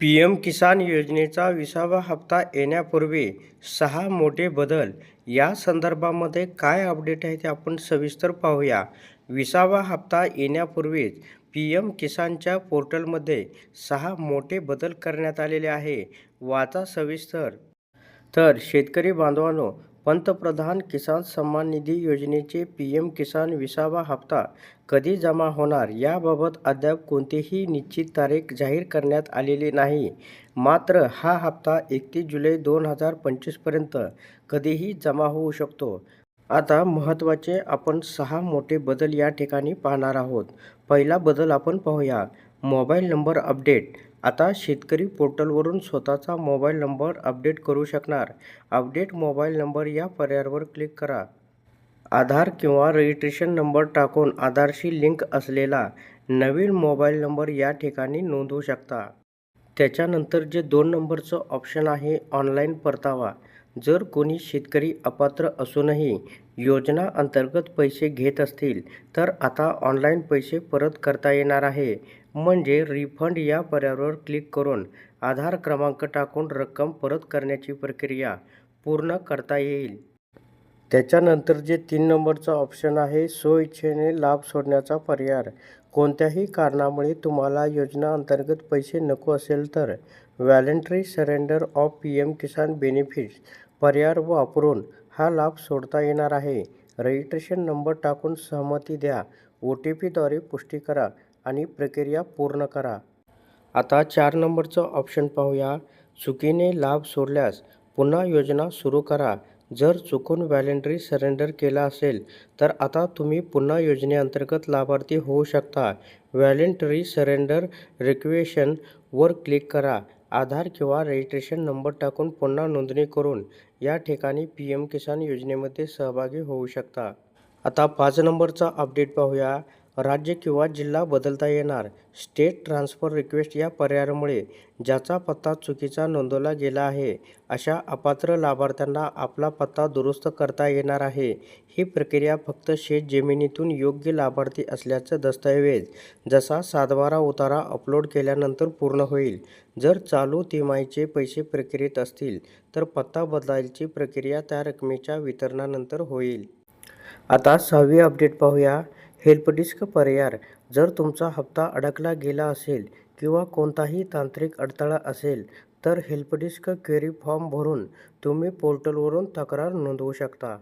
P M किसान योजनेचा विसावा हप्ता येण्यापूर्वी सहा मोठे बदल. या संदर्भामध्ये काय अपडेट आहे ते आपण सविस्तर पाहूया. विसावा हप्ता येण्यापूर्वीच पी एम किसानच्या पोर्टलमध्ये सहा मोठे बदल करण्यात आलेले आहे. वाचा सविस्तर. तर शेतकरी बांधवांनो पंतप्रधान किसान सन्मान निधी योजनेचे पी एम किसान विसावा हप्ता कधी जमा होणार याबाबत अद्याप कोणतीही निश्चित तारीख जाहीर करण्यात आलेली नाही. मात्र हा हप्ता एकतीस जुलै दोन हजार पंचवीसपर्यंत कधीही जमा होऊ शकतो. आता महत्त्वाचे आपण सहा मोठे बदल या ठिकाणी पाहणार आहोत. पहिला बदल आपण पाहूया. Mobile number update. आता शेतकरी पोर्टलवरून स्वतःचा मोबाईल नंबर अपडेट करू शकणार. अपडेट मोबाईल नंबर या पर्यायावर क्लिक करा. आधार किंवा रजिस्ट्रेशन नंबर टाकून आधारशी लिंक असलेला नवीन मोबाईल नंबर या ठिकाणी नोंदवू शकता. त्याच्यानंतर जे दोन नंबरचं ऑप्शन आहे ऑनलाईन परतावा. जर कोणी शेतकरी अपात्र असूनही योजना अंतर्गत पैसे घेत असतील तर आता ऑनलाईन पैसे परत करता येणार आहे. म्हणजे रिफंड या पर्यायावर क्लिक करून आधार क्रमांक टाकून रक्कम परत करण्याची प्रक्रिया पूर्ण करता येईल. त्याच्यानंतर जे तीन नंबरचं ऑप्शन आहे स्वइच्छेने लाभ सोडण्याचा पर्याय. कोणत्याही कारणामुळे तुम्हाला योजना अंतर्गत पैसे नको असेल तर voluntary surrender of P M Kisan benefits पर्याय वापरून हा लाभ सोडता येणार आहे. रजिस्ट्रेशन नंबर टाकून सहमती द्या. ओ टी पीद्वारे पुष्टी करा. आणि प्रक्रिया पूर्ण करा. आता चार नंबरचं ऑप्शन पाहूया. चुकीने लाभ सोडल्यास पुन्हा योजना सुरू करा. जर चुकून व्हॅलेंटरी सरेंडर केला असेल तर आता तुम्ही पुन्हा योजनेअंतर्गत लाभार्थी होऊ शकता. व्हॅलेंटरी सरेंडर रिक्वेशनवर क्लिक करा. आधार किंवा रजिस्ट्रेशन नंबर टाकून पुन्हा नोंदणी करून या ठिकाणी पी एम किसान योजनेमध्ये सहभागी होऊ शकता. आता पाच नंबरचा अपडेट पाहूया. राज्य किंवा जिल्हा बदलता येणार. स्टेट ट्रान्सफर रिक्वेस्ट या पर्यायामुळे ज्याचा पत्ता चुकीचा नोंदवला गेला आहे अशा अपात्र लाभार्थ्यांना आपला पत्ता दुरुस्त करता येणार आहे. ही प्रक्रिया फक्त शेत जमिनीतून योग्य लाभार्थी असल्याचं दस्तऐवज जसा सातबारा उतारा अपलोड केल्यानंतर पूर्ण होईल. जर चालू तिमाहीचे पैसे प्रक्रियेत असतील तर पत्ता बदलायची प्रक्रिया त्या रकमेच्या वितरणानंतर होईल. आता सहावी अपडेट पाहूया. हेल्पडिस्क पर्याय. जर तुमचा हप्ता अडकला गेला असेल किंवा कोणताही तांत्रिक अडथळा असेल तर हेल्पडिस्क क्वेरी फॉर्म भरून तुम्ही पोर्टलवरून तक्रार नोंदवू शकता.